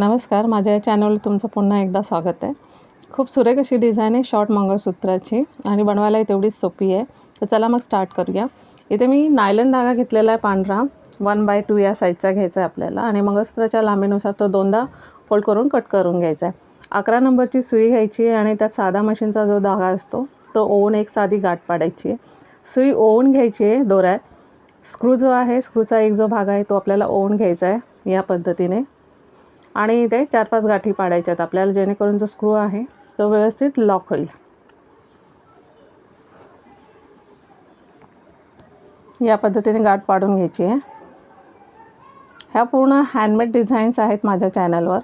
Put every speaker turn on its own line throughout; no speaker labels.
नमस्कार माझ्या या चॅनलवर तुमचं पुन्हा एकदा स्वागत आहे. खूप सुरेख अशी डिझाईन आहे शॉर्ट मंगळसूत्राची आणि बनवायलाही तेवढीच सोपी आहे. तर चला मग स्टार्ट करूया. इथे मी नायलन धागा घेतलेला आहे पांढरा. वन बाय टू या साईजचा घ्यायचा आहे आपल्याला आणि मंगळसूत्राच्या लांबीनुसार तो दोनदा फोल्ड करून कट करून घ्यायचा आहे. अकरा नंबरची सुई घ्यायची आहे आणि त्यात साधा मशीनचा जो धागा असतो तो ओवून एक साधी गाठ पाडायची आहे. सुई ओवून घ्यायची आहे दोऱ्यात. स्क्रू जो आहे स्क्रूचा एक जो भाग आहे तो आपल्याला ओवून घ्यायचा आहे या पद्धतीने. आणि ते चार पाच गाठी पाडायच्या आहेत आपल्याला जेणेकरून जो स्क्रू आहे तो व्यवस्थित लॉक होईल. या पद्धतीने गाठ पाडून घ्यायची आहे. ह्या पूर्ण हँडमेड डिझाईन्स आहेत माझ्या चॅनलवर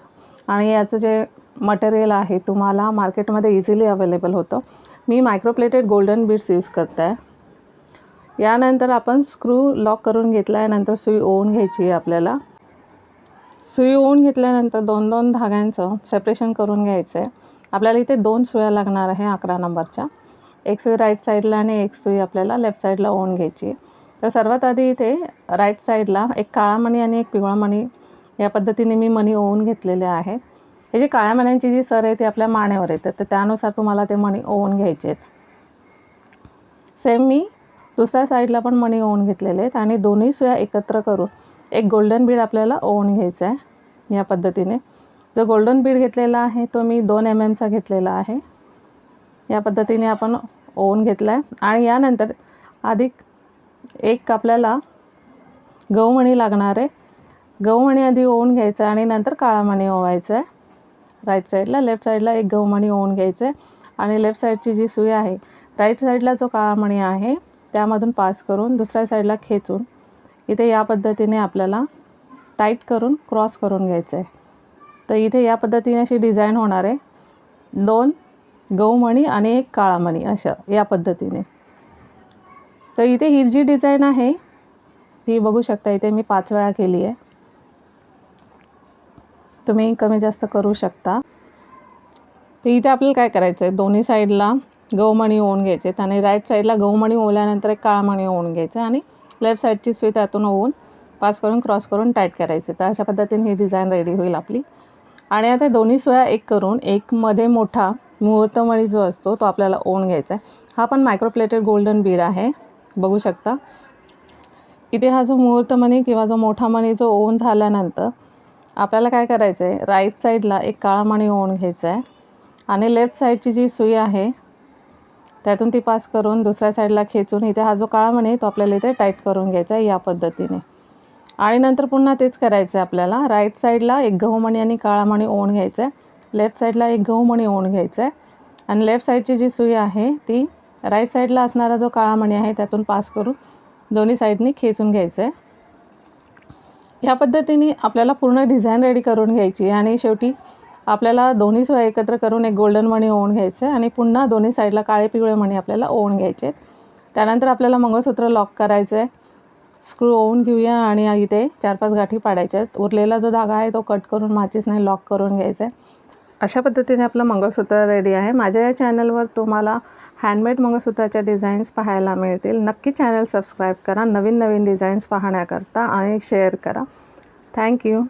आणि याचं जे मटेरियल आहे तुम्हाला मार्केटमध्ये इझिली अवेलेबल होतं. मी micro plated golden beads use करत आहे यानंतर आपण स्क्रू लॉक करून घेतला आहे नंतर सुई ओवून घ्यायची आहे आपल्याला. सुई ओवून घेतल्यानंतर दोन दोन धाग्यांचं सेपरेशन करून घ्यायचं आहे आपल्याला इथे दोन सुया लागणार आहे अकरा नंबरच्या. एक सुई राईट साईडला आणि एक सुई आपल्याला लेफ्ट साईडला ओवून घ्यायची. तर सर्वात आधी इथे राईट साईडला एक काळा मणी आणि एक पिवळा मणी या पद्धतीने मी मणी ओवून घेतलेले आहेत. हे जे काळ्या मण्यांची जी सर आहे ती आपल्या माण्यावर येते तर त्यानुसार तुम्हाला ते मणी ओवून घ्यायचे आहेत सेम मी दुसऱ्या साईडला पण मणी ओवून घेतलेले आहेत आणि दोन्ही सुया एकत्र करून एक गोल्डन बीड आपल्याला ओवून घ्यायचा आहे या पद्धतीने. जो गोल्डन बीड घेतलेला आहे तो मी दोन एम एमचा घेतलेला आहे. या पद्धतीने आपण ओवून घेतला आहे. आणि यानंतर अधिक एक आपल्याला गहूमणी लागणार आहे. गहूमणी आधी ओवून घ्यायचं आणि नंतर काळा मणी ओवायचं आहे. राईट साईडला लेफ्ट साईडला एक गहूमणी ओवून घ्यायचं आहे. आणि लेफ्ट साईडची जी सुई आहे राईट साईडला जो काळा मणी आहे त्यामधून पास करून दुसऱ्या साईडला खेचून इथे या पद्धतीने आपल्याला टाईट करून क्रॉस करून घ्यायचं आहे तर इथे या पद्धतीने अशी डिझाईन होणार आहे. दोन गहूमणी आणि एक काळामणी अशा या पद्धतीने. तर इथे ही जी डिझाईन आहे ती बघू शकता इथे मी पाच वेळा केली आहे. तुम्ही कमी जास्त करू शकता. तर इथे आपल्याला काय करायचं आहे दोन्ही साईडला गहूमणी ओवून घ्यायचे. आणि राईट साईडला गहूमणी ओवल्यानंतर एक काळामणी ओवून घ्यायचं आणि लेफ्ट साईडची सुई त्यातून ओवून पास करून क्रॉस करून टाईट करायचे. तर अशा पद्धतीने ही डिझाईन रेडी होईल आपली. आणि आता दोन्ही सोया एक करून एकमध्ये मोठा मुहूर्तमणी जो असतो तो आपल्याला ओवून घ्यायचा आहे. हा पण मायक्रोप्लेटेड गोल्डन बीड आहे. बघू शकता. इथे हा जो मुहूर्तमणी किंवा जो मोठा मणी जो ओवून झाल्यानंतर आपल्याला काय करायचं आहे राईट साईडला एक काळा मणी ओवून घ्यायचा आहे आणि लेफ्ट साईडची जी सुई आहे त्यातून ती पास करून दुसऱ्या साईडला खेचून इथे हा जो काळा म्हणे आहे तो आपल्याला इथे टाईट करून घ्यायचा आहे या पद्धतीने. आणि नंतर पुन्हा तेच करायचं आहे आपल्याला राईट साईडला एक गहूमणी आणि काळा मणी ओण घ्यायचं आहे लेफ्ट साईडला एक गहूमणी ओण घ्यायचं आहे आणि लेफ्ट साईडची जी सुई आहे ती राईट साईडला असणारा जो काळा मणी आहे त्यातून पास करून दोन्ही साईडनी खेचून घ्यायचं आहे ह्या पद्धतीने आपल्याला पूर्ण डिझाईन रेडी करून घ्यायची आणि शेवटी आपल्याला दोन्ही सुया एकत्र करून एक गोल्डन मणी ओवून घ्यायचं आहे आणि पुन्हा दोन्ही साईडला काळे पिवळे मणी आपल्याला ओवून घ्यायचे आहेत. त्यानंतर आपल्याला मंगळसूत्र लॉक करायचं आहे स्क्रू ओवून घेऊया आणि इथे चार पाच गाठी पाडायच्या आहेत. उरलेला जो धागा आहे तो कट करून माचीसने लॉक करून घ्यायचा आहे. अशा पद्धतीने आपलं मंगळसूत्र रेडी आहे. माझ्या या चॅनलवर तुम्हाला हँडमेड मंगळसूत्राच्या डिझाईन्स पाहायला मिळतील. नक्की चॅनल सबस्क्राईब करा. नवीन नवीन डिझाईन्स पाहण्याकरता आणि शेअर करा. थँक्यू